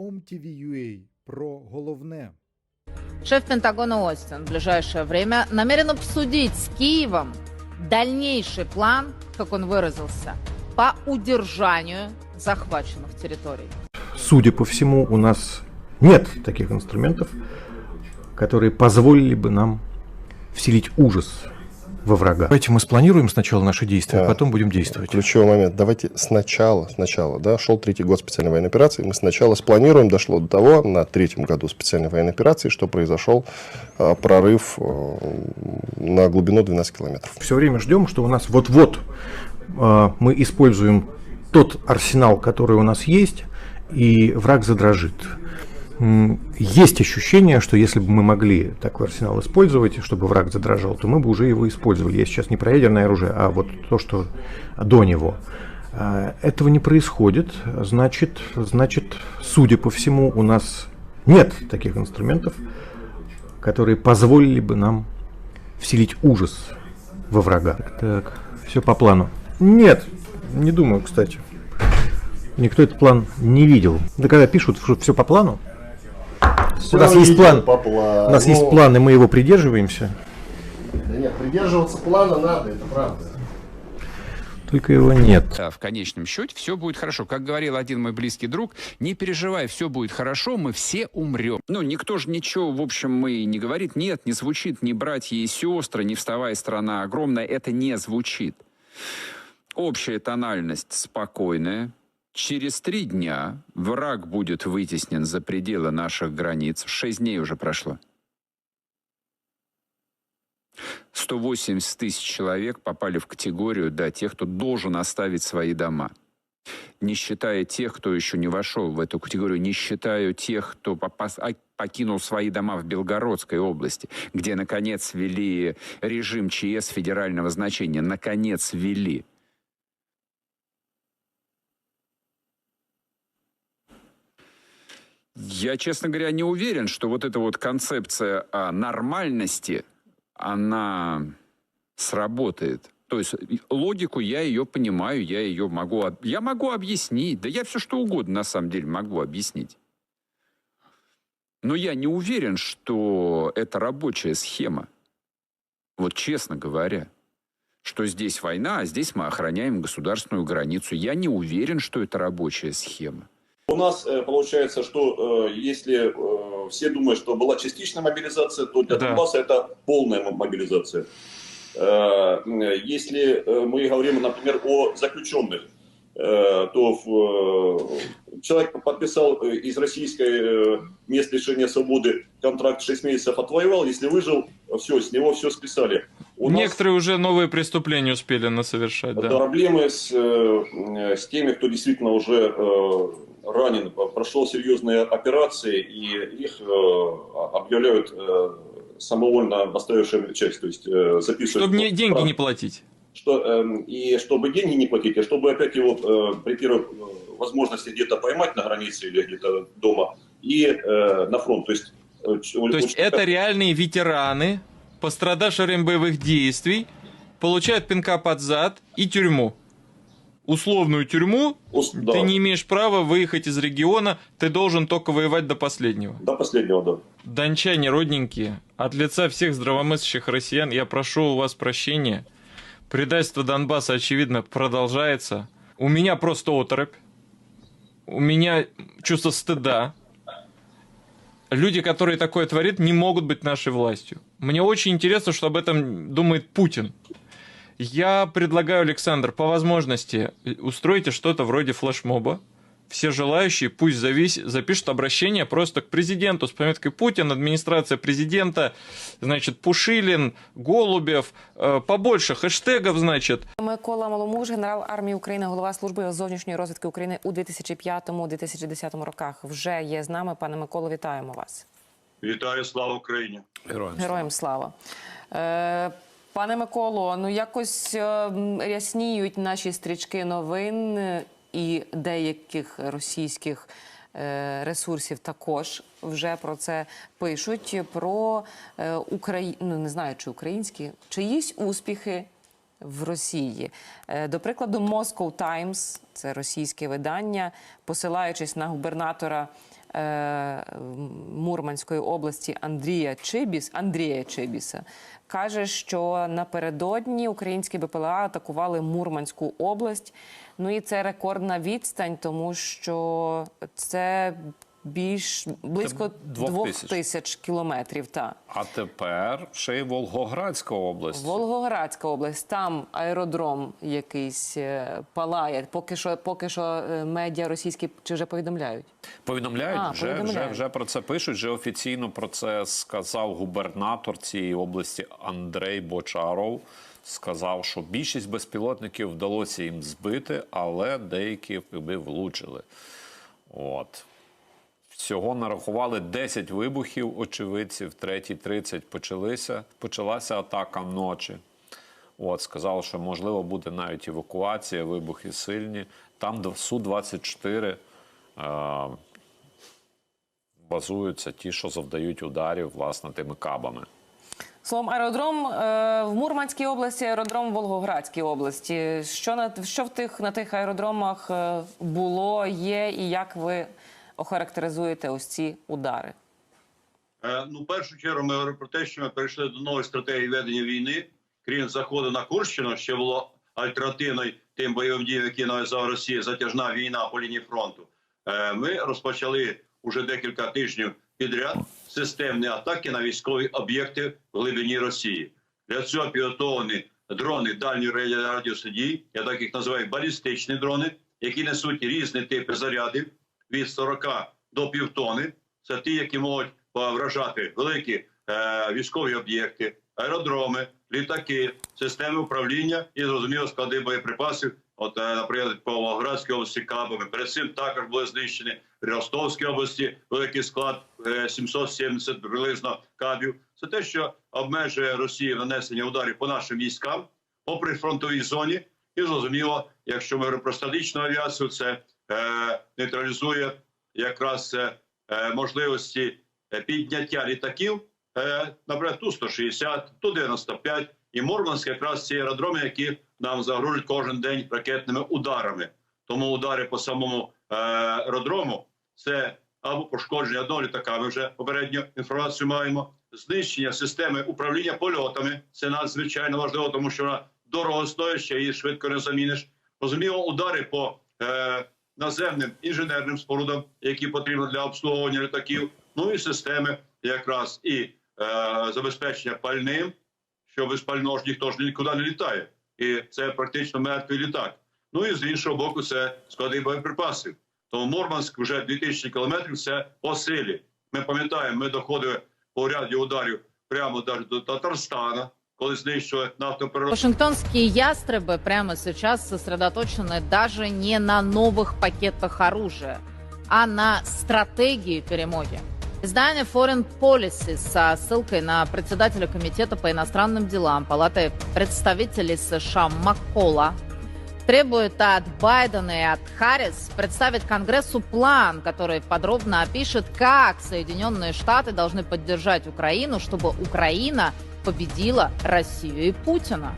OMTV.ua про головне. Шеф Пентагона Остин в ближайшее время намерен обсудить с Киевом дальнейший план, как он выразился, по удержанию захваченных территорий. Судя по всему, у нас нет таких инструментов, которые позволили бы нам вселить ужас во врага. Давайте мы спланируем сначала наши действия, а Да. потом будем действовать. Ключевой момент. Давайте сначала, сначала, да, шел третий год специальной военной операции. Мы сначала спланируем, дошло до того, на третьем году специальной военной операции, что произошел э, прорыв э, на глубину 12 километров. Все время ждем, что у нас вот-вот э, мы используем тот арсенал, который у нас есть, и враг задрожит. Есть ощущение, что если бы мы могли такой арсенал использовать, чтобы враг задрожал, то мы бы уже его использовали. Я сейчас не про ядерное оружие, а вот то, что до него. А, Этого не происходит, значит, значит, судя по всему, у нас нет таких инструментов, которые позволили бы нам вселить ужас во врага. Так, так, все по плану. Нет, не думаю, кстати. Никто этот план не видел. Да когда пишут, что все по плану, у нас есть план. По плану. У нас есть план, и мы его придерживаемся. Да нет, придерживаться плана надо, это правда. Только его нет. Да, в конечном счете все будет хорошо. Как говорил один мой близкий друг, не переживай, все будет хорошо, мы все умрем. Ну, никто же ничего, в общем, мы и не говорит, нет, не звучит ни братья и сестры, не вставай, страна огромная, это не звучит. Общая тональность спокойная. Через три дня враг будет вытеснен за пределы наших границ. Шесть дней уже прошло. 180 тысяч человек попали в категорию, да, тех, кто должен оставить свои дома. Не считая тех, кто еще не вошел в эту категорию, не считаю тех, кто а, покинул свои дома в Белгородской области, где, наконец, ввели режим ЧС федерального значения. Наконец, ввели. Я, честно говоря, не уверен, что вот эта вот концепция о нормальности, она сработает. То есть логику я ее понимаю, я ее могу, я могу объяснить. Да я все что угодно на самом деле могу объяснить. Но я не уверен, что это рабочая схема. Вот честно говоря, что здесь война, а здесь мы охраняем государственную границу. Я не уверен, что это рабочая схема. У нас э, получается, что э, если э, все думают, что была частичная мобилизация, то для Да. Донбасса это полная мо- мобилизация. Если мы говорим, например, о заключенных, то человек подписал из российской мест лишения свободы контракт 6 месяцев отвоевал, если выжил, все, с него все списали. У нас- Некоторые уже новые преступления успели насовершать, да. Проблемы с, с теми, кто действительно уже ранен, прошел серьезные операции, и их э, объявляют э, самовольно оставившим часть, то есть э, записывают... Чтобы не, деньги не платить. Что, эм, и чтобы деньги не платить, а чтобы опять его э, при первой э, возможности где-то поймать на границе или где-то дома и э, на фронт. То есть, э, То есть это реальные ветераны, пострадавшие во время боевых действий, получают пинка под зад и тюрьму. Условную тюрьму, ус- да, ты не имеешь права выехать из региона, ты должен только воевать до последнего. До последнего, да. Дончане, родненькие, от лица всех здравомыслящих россиян я прошу у вас прощения. Предательство Донбасса, очевидно, продолжается. У меня просто оторопь. У меня чувство стыда. Люди, которые такое творят, не могут быть нашей властью. Мне очень интересно, что об этом думает Путин. Я предлагаю, Александр, по возможности устройте что-то вроде флешмоба. Все желающие пусть завис... запишут обращение просто к президенту с пометкой Путин, администрация президента, значит, Пушилин, Голубев, э, побольше хэштегов, значит. Микола Маломуж, генерал армії України, голова служби зовнішньої розвідки України у 2005-2010 роках. Вже є з нами. Пане Миколо, вітаємо вас. Вітаю, слава Україні! Героям слава. Е, Пане Миколо, ну якось е, рясніють наші стрічки новин е, і деяких російських е, ресурсів також вже про це пишуть. Про е, Украї... ну, не знаю, чи українські, чиїсь успіхи в Росії. До прикладу, Moscow Times, це російське видання, посилаючись на губернатора Мурманської області Андрія Чибіс, Андрія Чибіса каже, що напередодні українські БПЛА атакували Мурманську область. Ну і це рекордна відстань, тому що це більш близько двох двох тисяч. тисяч кілометрів. Та. А тепер ще й Волгоградська область. Волгоградська область, там аеродром якийсь е, палає. Поки що, поки що е, медіа російські чи вже повідомляють. Повідомляють, А, вже, повідомляють. Вже, вже про це пишуть. Вже офіційно про це сказав губернатор цієї області Андрей Бочаров. Сказав, що більшість безпілотників вдалося їм збити, але деякі би влучили. От. Всього нарахували 10 вибухів очевидців, 3.30 почалися, почалася атака ночі. От, сказали, що можливо буде навіть евакуація, вибухи сильні. Там до Су-24 е, базуються ті, що завдають ударів власне тими кабами. Словом, аеродром е, в Мурманській області, аеродром в Волгоградській області. Що на що в тих на тих аеродромах е, було, є, і як ви охарактеризуєте ось ці удари? Е, Ну, в першу чергу ми говоримо про те, що ми перейшли до нової стратегії ведення війни. Крім заходу на Курщину, що було альтернативною тим бойовим діям, які нав'язала Росія, затяжна війна по лінії фронту. Е, Ми розпочали уже декілька тижнів підряд системні атаки на військові об'єкти в глибині Росії. Для цього підготовлені дрони дальньої радіусу дій, я так їх називаю балістичні дрони, які несуть різні типи зарядів від 40 до півтони. Це ті, які можуть е, вражати великі е, військові об'єкти, аеродроми, літаки, системи управління і зрозуміло склади боєприпасів. От, е, наприклад, по Волгоградській області кабами. Перед цим також були знищені в Ростовській області великий склад е, 770 приблизно кабів. Це те, що обмежує Росію нанесення ударів по нашим військам по прифронтовій зоні. І зрозуміло, якщо ми говоримо про статичну авіацію, це нейтралізує якраз е, е, можливості е, підняття літаків, е, наприклад, Ту-160, Ту-95 і Мурманськ якраз ці аеродроми, які нам загрожують кожен день ракетними ударами. Тому удари по самому е, аеродрому це або пошкодження одного літака. Ми вже попередню інформацію маємо. Знищення системи управління польотами це надзвичайно важливо, тому що вона дорого дорогостояща, її швидко не заміниш. Розуміло, удари по е, наземним інженерним спорудам, які потрібні для обслуговування літаків. Ну і системи якраз і е, забезпечення пальним, що без пального ж ніхто ж нікуди не літає. І це практично мертвий літак. Ну і з іншого боку, це склади боєприпасів. Тому Мурманськ вже 2000 кілометрів це по силі. Ми пам'ятаємо, ми доходили по ряді ударів прямо навіть до Татарстана, коли знищили нафтопереробну Вашингтонские ястребы прямо сейчас сосредоточены даже не на новых пакетах оружия, а на стратегии перемоги. Издание Foreign Policy со ссылкой на председателя Комитета по иностранным делам Палаты представителей США Маккола требует от Байдена и от Харрис представить Конгрессу план, который подробно опишет, как Соединенные Штаты должны поддержать Украину, чтобы Украина победила Россию и Путина.